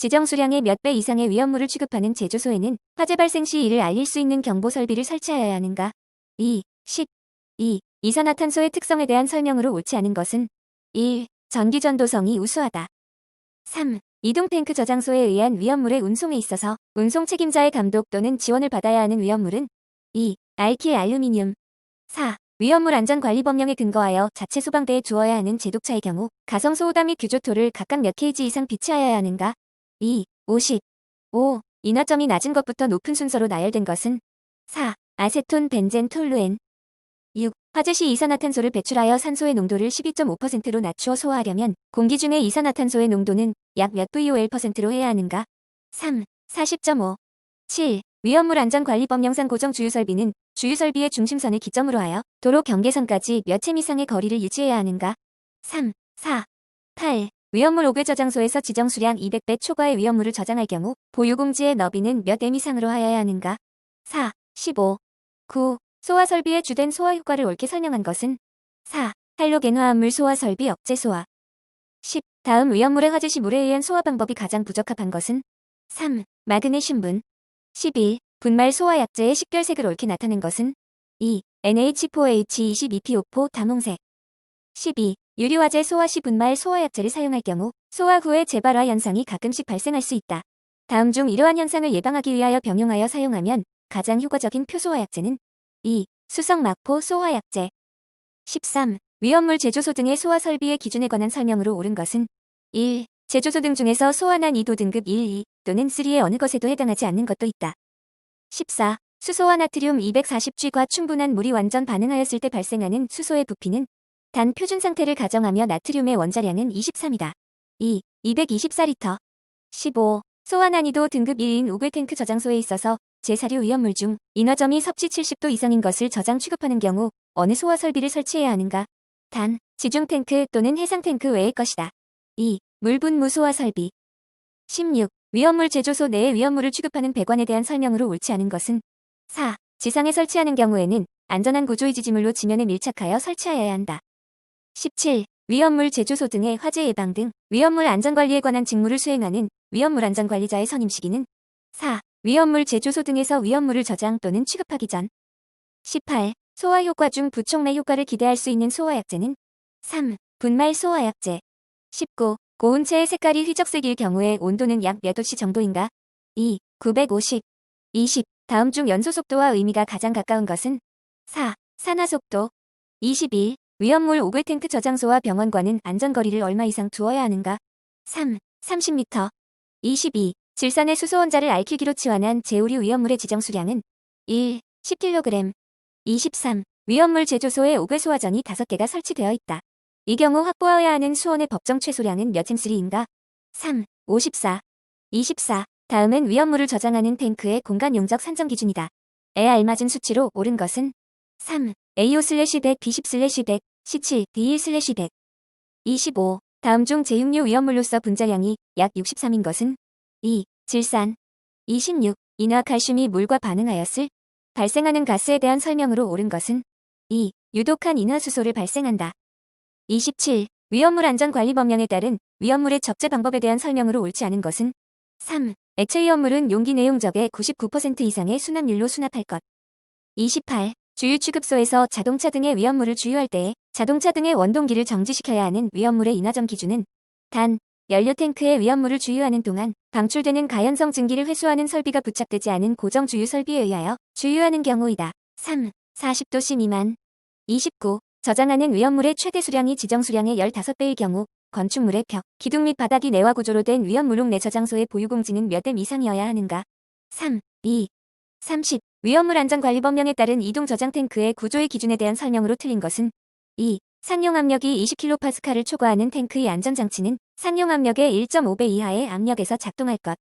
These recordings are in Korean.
지정 수량의 몇 배 이상의 위험물을 취급하는 제조소에는 화재 발생 시 이를 알릴 수 있는 경보 설비를 설치하여야 하는가? 2. 10. 2. 이산화탄소의 특성에 대한 설명으로 옳지 않은 것은 1. 전기 전도성이 우수하다. 3. 이동 탱크 저장소에 의한 위험물의 운송에 있어서 운송 책임자의 감독 또는 지원을 받아야 하는 위험물은 2. 알킬 알루미늄 4. 위험물 안전관리 법령에 근거하여 자체 소방대에 주어야 하는 제독차의 경우 가성 소호다 및 규조토를 각각 몇 kg 이상 비치하여야 하는가? 2. 50. 5. 인화점이 낮은 것부터 높은 순서로 나열된 것은 4. 아세톤 벤젠 톨루엔 6. 화재 시 이산화탄소를 배출하여 산소의 농도를 12.5%로 낮추어 소화하려면 공기 중의 이산화탄소의 농도는 약 몇 VOL%로 해야 하는가? 3. 40.5. 7. 위험물 안전관리법령상 고정 주유설비는 주유설비의 중심선을 기점으로 하여 도로 경계선까지 몇 챔 이상의 거리를 유지해야 하는가? 3. 4. 8. 위험물 5개 저장소에서 지정 수량 200배 초과의 위험물을 저장할 경우 보유공지의 너비는 몇 M 이상으로 하여야 하는가? 4. 15. 9. 소화 설비의 주된 소화 효과를 옳게 설명한 것은 4. 할로겐화합물 소화 설비 억제 소화 10. 다음 위험물의 화재 시 물에 의한 소화 방법이 가장 부적합한 것은 3. 마그네 신분 11. 분말 소화 약제의 식별색을 옳게 나타낸 것은 2. NH4H22PO4 다몽색 12. 유리화재 소화 시 분말 소화 약제를 사용할 경우 소화 후의 재발화 현상이 가끔씩 발생할 수 있다. 다음 중 이러한 현상을 예방하기 위하여 병용하여 사용하면 가장 효과적인 표소화 약제는 2. 수성 막포 소화 약제 13. 위험물 제조소 등의 소화 설비의 기준에 관한 설명으로 옳은 것은 1. 제조소 등 중에서 소환한 2도 등급 1, 2 또는 3의 어느 것에도 해당하지 않는 것도 있다. 14. 수소와 나트륨 240G과 충분한 물이 완전 반응하였을 때 발생하는 수소의 부피는 단 표준 상태를 가정하며 나트륨의 원자량은 23이다. 2. 224리터. 15. 소화 난이도 등급 1인 우글 탱크 저장소에 있어서 제사류 위험물 중 인화점이 섭씨 70도 이상인 것을 저장 취급하는 경우 어느 소화 설비를 설치해야 하는가? 단, 지중 탱크 또는 해상 탱크 외의 것이다. 2. 물분 무 소화 설비. 16. 위험물 제조소 내에 위험물을 취급하는 배관에 대한 설명으로 옳지 않은 것은 4. 지상에 설치하는 경우에는 안전한 구조이지지물로 지면에 밀착하여 설치하여야 한다. 17. 위험물 제조소 등의 화재 예방 등 위험물 안전관리에 관한 직무를 수행하는 위험물 안전관리자의 선임 시기는 4. 위험물 제조소 등에서 위험물을 저장 또는 취급하기 전 18. 소화 효과 중 부촉매 효과를 기대할 수 있는 소화약제는 3. 분말 소화약제 19. 고온체의 색깔이 휘적색일 경우에 온도는 약 몇 도씨 정도인가? 2. 950. 20. 다음 중 연소 속도와 의미가 가장 가까운 것은 4. 산화 속도 21. 위험물 오글 탱크 저장소와 병원과는 안전거리를 얼마 이상 두어야 하는가? 3. 30m. 22. 질산의 수소 원자를 알키기로 치환한 제오류 위험물의 지정 수량은 1. 10kg. 23. 위험물 제조소에 오글 소화전이 5개가 설치되어 있다. 이 경우 확보하여야 하는 수온의 법정 최소량은 몇 햄스리인가? 3. 54. 24. 다음은 위험물을 저장하는 탱크의 공간 용적 산정 기준이다. 에 알맞은 수치로 옳은 것은 3. AO/100, B10/100, C7, D1/100. 25. 다음 중 제육류 위험물로서 분자량이 약 63인 것은 2. 질산 26. 인화 칼슘이 물과 반응하였을 발생하는 가스에 대한 설명으로 옳은 것은 2. 유독한 인화수소를 발생한다. 27. 위험물 안전관리 법령에 따른 위험물의 적재 방법에 대한 설명으로 옳지 않은 것은 3. 액체 위험물은 용기 내용적의 99% 이상의 순환율로 수납할 것. 28. 주유 취급소에서 자동차 등의 위험물을 주유할 때에 자동차 등의 원동기를 정지시켜야 하는 위험물의 인화점 기준은 단, 연료 탱크에 위험물을 주유하는 동안 방출되는 가연성 증기를 회수하는 설비가 부착되지 않은 고정 주유 설비에 의하여 주유하는 경우이다. 3. 40도씨 미만. 29. 저장하는 위험물의 최대 수량이 지정 수량의 15배일 경우 건축물의 벽, 기둥 및 바닥이 내화 구조로 된 위험물용 내 저장소의 보유공지는 몇 댐 이상이어야 하는가? 3. 2. 30. 위험물 안전관리 법령에 따른 이동 저장 탱크의 구조의 기준에 대한 설명으로 틀린 것은 2. 상용 압력이 20kPa를 초과하는 탱크의 안전장치는 상용 압력의 1.5배 이하의 압력에서 작동할 것.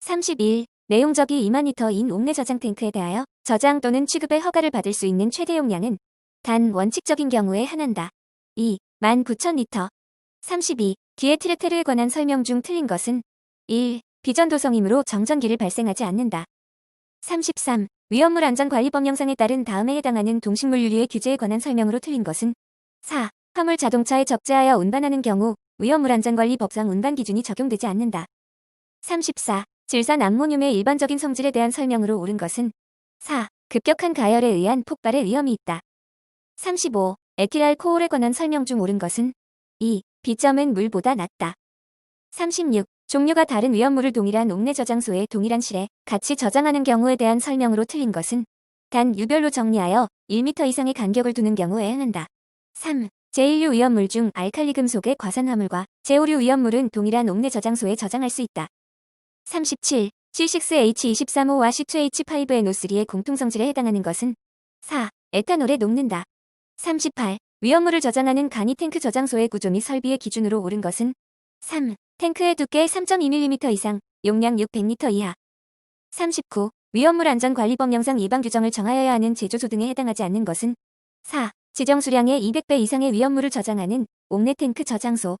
31. 내용적이 2만 리터인 옥내 저장 탱크에 대하여 저장 또는 취급의 허가를 받을 수 있는 최대 용량은 단 원칙적인 경우에 한한다. 2. 19,000리터. 32. 뒤에 트레테르에 관한 설명 중 틀린 것은 1. 비전도성이므로 정전기를 발생하지 않는다. 33. 위험물 안전관리법령상에 따른 다음에 해당하는 동식물 유리의 규제에 관한 설명으로 틀린 것은 4. 화물 자동차에 적재하여 운반하는 경우 위험물 안전관리법상 운반 기준이 적용되지 않는다. 34. 질산 암모늄의 일반적인 성질에 대한 설명으로 옳은 것은 4. 급격한 가열에 의한 폭발의 위험이 있다. 35. 에틸알코올에 관한 설명 중 옳은 것은 2. B점은 물보다 낮다. 36. 종류가 다른 위험물을 동일한 옥내 저장소에 동일한 실에 같이 저장하는 경우에 대한 설명으로 틀린 것은 단 유별로 정리하여 1m 이상의 간격을 두는 경우에 해당한다. 3. 제1류 위험물 중 알칼리 금속의 과산화물과 제5류 위험물은 동일한 옥내 저장소에 저장할 수 있다. 37. C6H235와 C2H5NO3의 공통성질에 해당하는 것은 4. 에탄올에 녹는다. 38. 위험물을 저장하는 간이 탱크 저장소의 구조 및 설비의 기준으로 옳은 것은 3. 탱크의 두께 3.2mm 이상, 용량 600L 이하. 39. 위험물 안전관리법 영상 예방 규정을 정하여야 하는 제조소 등에 해당하지 않는 것은 4. 지정 수량의 200배 이상의 위험물을 저장하는 옥내 탱크 저장소.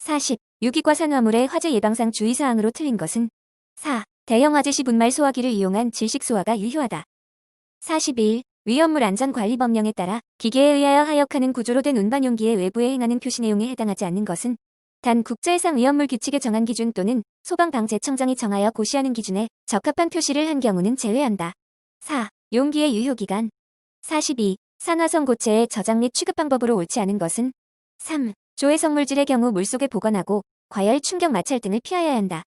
40. 유기과 산화물의 화재 예방상 주의사항으로 틀린 것은 4. 대형 화재 시 분말 소화기를 이용한 질식 소화가 유효하다. 41. 위험물 안전관리 법령에 따라 기계에 의하여 하역하는 구조로 된 운반 용기의 외부에 행하는 표시 내용에 해당하지 않는 것은 단 국제해상 위험물 규칙에 정한 기준 또는 소방방재청장이 정하여 고시하는 기준에 적합한 표시를 한 경우는 제외한다. 4. 용기의 유효기간 42. 산화성 고체의 저장 및 취급 방법으로 옳지 않은 것은 3. 조해성 물질의 경우 물속에 보관하고 과열 충격 마찰 등을 피하여야 한다.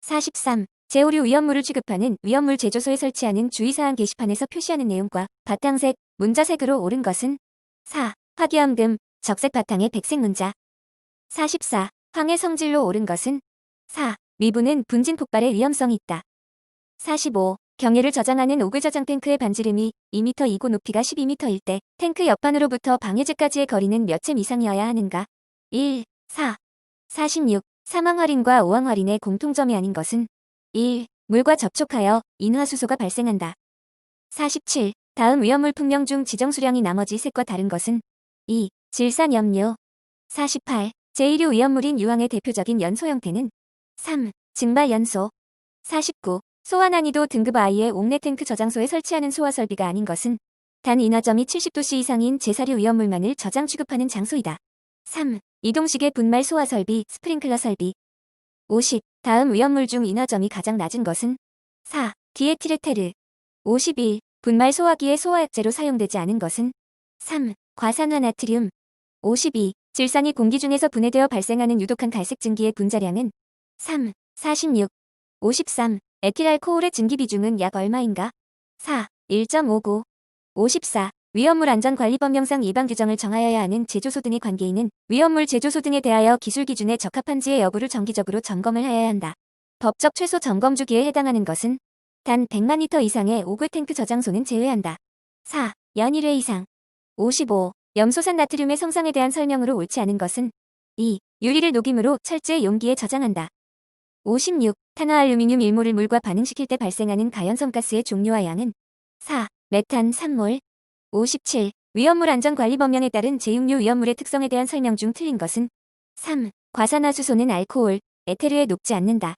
43. 제5류 위험물을 취급하는 위험물 제조소에 설치하는 주의사항 게시판에서 표시하는 내용과 바탕색, 문자색으로 옳은 것은 4. 화기암금, 적색 바탕의 백색 문자 44. 황해 성질로 옳은 것은 4. 미분은 분진 폭발의 위험성이 있다. 45. 경유를 저장하는 오글 저장 탱크의 반지름이 2m 이고 높이가 12m일 때 탱크 옆판으로부터 방해제까지의 거리는 몇챔 이상이어야 하는가? 1. 4. 46. 사망할인과 오항할인의 공통점이 아닌 것은 1. 물과 접촉하여 인화수소가 발생한다. 47. 다음 위험물 풍령 중 지정 수량이 나머지 색과 다른 것은 2. 질산염료 48. 제1류 위험물인 유황의 대표적인 연소 형태는 3. 증발 연소 49. 소화 난이도 등급 I의 옥내 탱크 저장소에 설치하는 소화 설비가 아닌 것은 단 인화점이 70도씨 이상인 제사류 위험물만을 저장 취급하는 장소이다. 3. 이동식의 분말 소화 설비, 스프링클러 설비 50. 다음 위험물 중 인화점이 가장 낮은 것은 4. 디에티르테르 51. 분말 소화기의 소화약제로 사용되지 않은 것은 3. 과산화 나트륨 52. 질산이 공기 중에서 분해되어 발생하는 유독한 갈색 증기의 분자량은 3. 46. 53. 에틸알코올의 증기 비중은 약 얼마인가? 4. 1.59. 54. 위험물 안전관리법 영상 예방 규정을 정하여야 하는 제조소 등의 관계인은 위험물 제조소 등에 대하여 기술 기준에 적합한지의 여부를 정기적으로 점검을 하여야 한다. 법적 최소 점검 주기에 해당하는 것은 단 100만 리터 이상의 오글 탱크 저장소는 제외한다. 4. 연 1회 이상. 55. 염소산 나트륨의 성상에 대한 설명으로 옳지 않은 것은 2. 유리를 녹임으로 철제 용기에 저장한다. 56. 탄화알루미늄 일몰을 물과 반응시킬 때 발생하는 가연성 가스의 종류와 양은 4. 메탄 3몰 57. 위험물 안전관리 법령에 따른 제6류 위험물의 특성에 대한 설명 중 틀린 것은 3. 과산화수소는 알코올, 에테르에 녹지 않는다.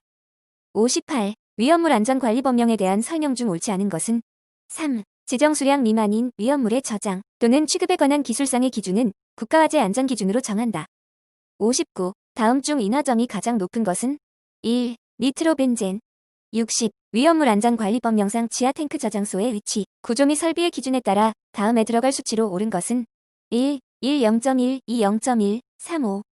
58. 위험물 안전관리 법령에 대한 설명 중 옳지 않은 것은 3. 지정 수량 미만인 위험물의 저장 또는 취급에 관한 기술상의 기준은 국가화재 안전 기준으로 정한다. 59. 다음 중 인화점이 가장 높은 것은 1. 니트로벤젠 60. 위험물 안전관리법 영상 지하 탱크 저장소의 위치, 구조 및 설비의 기준에 따라 다음에 들어갈 수치로 옳은 것은 1. 1 0.1, 2 0.1, 3 5.